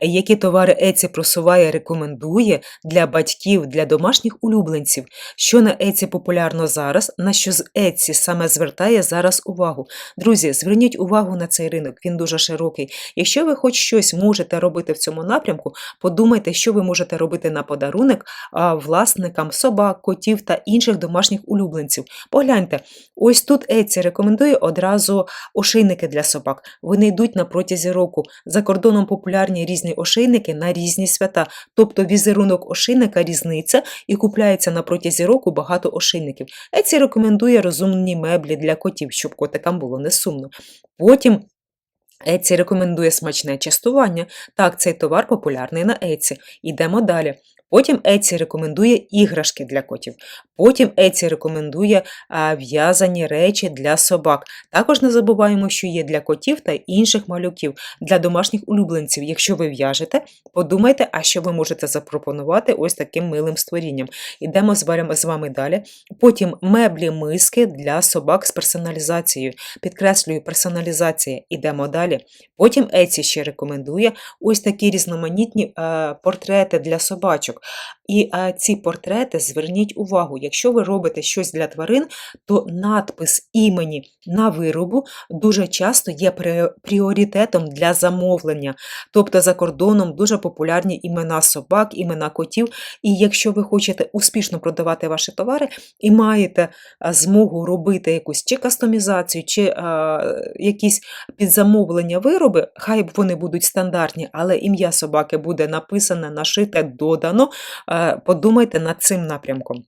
Які товари Еці просуває, рекомендує для батьків, для домашніх улюбленців, що на Еці популярно зараз, на що з Еці саме звертає зараз увагу. Друзі, зверніть увагу на цей ринок, він дуже широкий. Якщо ви хоч щось можете робити в цьому напрямку, подумайте, що ви можете робити на подарунок власникам собак, котів та інших домашніх улюбленців. Погляньте, ось тут Еці рекомендує одразу ошейники для собак. Вони йдуть на протязі року. За кордоном популярні різні ошейники на різні свята. Тобто візерунок ошейника різниця і купляється на протязі року багато ошейників. Еці рекомендує розумні меблі для котів, щоб котикам було не сумно. Потім Еці рекомендує смачне частування. Так, цей товар популярний на Еці. Йдемо далі. Потім Еці рекомендує іграшки для котів. Потім Еці рекомендує в'язані речі для собак. Також не забуваємо, що є для котів та інших малюків, для домашніх улюбленців. Якщо ви в'яжете, подумайте, а що ви можете запропонувати ось таким милим створінням. Ідемо з вами- далі. Потім меблі, миски для собак з персоналізацією. Підкреслюю, персоналізація. Ідемо далі. Потім Еці ще рекомендує ось такі різноманітні портрети для собачок. І е, ці портрети зверніть увагу, якщо ви робите щось для тварин, то надпис імені на виробу дуже часто є пріоритетом для замовлення. Тобто за кордоном дуже популярні імена собак, імена котів. І якщо ви хочете успішно продавати ваші товари і маєте е, змогу робити якусь чи кастомізацію, чи е, якісь під замовлення вироби, хай вони будуть стандартні, але ім'я собаки буде написане, нашите, додано. Е, Подумайте над цим напрямком.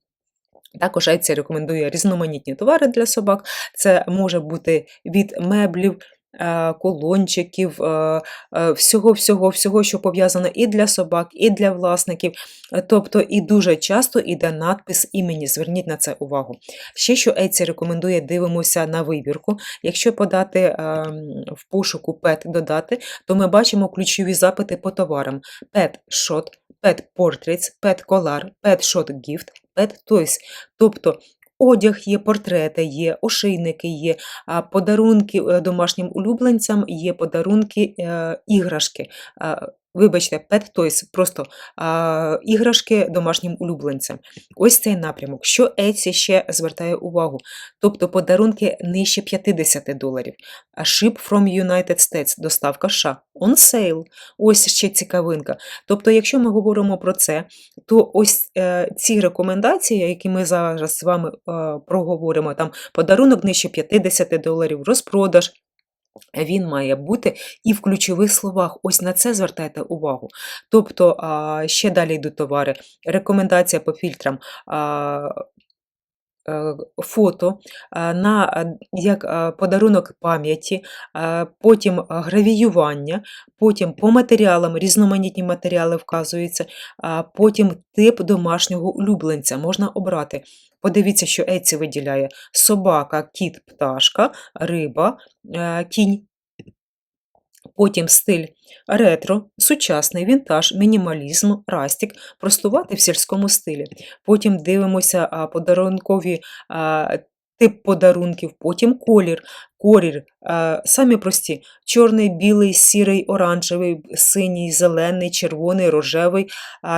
Також Etsy рекомендує різноманітні товари для собак. Це може бути від меблів, е, колончиків, е, е, всього, що пов'язано і для собак, і для власників. Тобто і дуже часто йде надпис імені. Зверніть на це увагу. Ще що Etsy рекомендує, дивимося на вибірку. Якщо подати в пошуку Pet додати, то ми бачимо ключові запити по товарам: Shot, Pet Portraits, Pet Collar, Pet Shot Gift, Pet Toys. Тобто одяг є, портрети є, ошейники є, подарунки е, домашнім улюбленцям є подарунки е, іграшки. Вибачте, Pet Toys, просто а, іграшки домашнім улюбленцям. Ось цей напрямок. Що Etsy ще звертає увагу? Тобто подарунки нижче 50 доларів. А Ship from United States, доставка США, on sale. Ось ще цікавинка. Тобто, якщо ми говоримо про це, то ось е, ці рекомендації, які ми зараз з вами е, проговоримо, там подарунок нижче 50 доларів, розпродаж. Він має бути і в ключових словах. Ось на це звертайте увагу. Тобто, ще далі йдуть товари. Рекомендація по фільтрам. Е, Фото на як подарунок пам'яті, потім гравіювання, потім по матеріалам, різноманітні матеріали вказуються, потім тип домашнього улюбленця можна обрати. Подивіться, що Еці виділяє собака, кіт, пташка, риба, е, кінь. Потім стиль ретро, сучасний вінтаж, мінімалізм, растік, простувати в сільському стилі. Потім дивимося подарункові тип подарунків, потім колір. Колір а, самі прості: чорний, білий, сірий, оранжевий, синій, зелений, червоний, рожевий,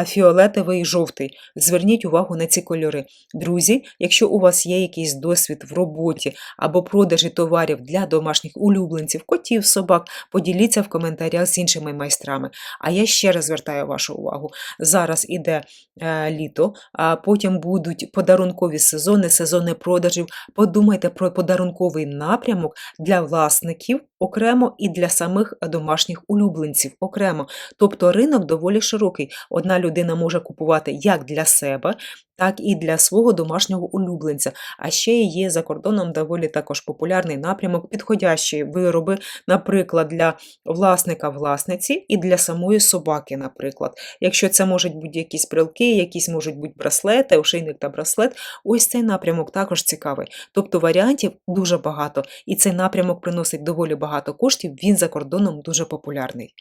фіолетовий, жовтий. Зверніть увагу на ці кольори. Друзі, якщо у вас є якийсь досвід в роботі або продажі товарів для домашніх улюбленців, котів, собак, поділіться в коментарях з іншими майстрами. А я ще раз звертаю вашу увагу. Зараз іде е, літо, а потім будуть подарункові сезони, сезони продажів. Подумайте про подарунковий напрямок для власників окремо і для самих домашніх улюбленців окремо. Тобто ринок доволі широкий. Одна людина може купувати як для себе, так і для свого домашнього улюбленця. А ще є за кордоном доволі також популярний напрямок, підходящі вироби, наприклад, для власника власниці і для самої собаки, наприклад. Якщо це можуть бути якісь прилки, якісь можуть бути браслети, ошейник та браслет, ось цей напрямок також цікавий. Тобто варіантів дуже багато, і цей напрямок приносить доволі багато коштів, він за кордоном дуже популярний.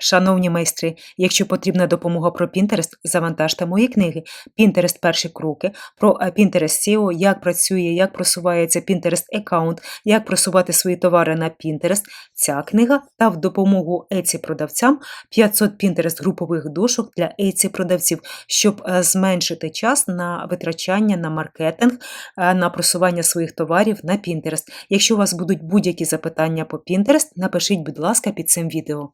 Шановні майстри, якщо потрібна допомога про Pinterest, завантажте мої книги Pinterest перші кроки про е, Pinterest SEO, як працює, як просувається Pinterest аккаунт, як просувати свої товари на Pinterest. Ця книга та в допомогу Etsy продавцям 500 Pinterest групових дошок для Etsy продавців, щоб е, зменшити час на витрачання на маркетинг, е, на просування своїх товарів на Pinterest. Якщо у вас будуть будь-які запитання по Pinterest, напишіть, будь ласка, під цим відео.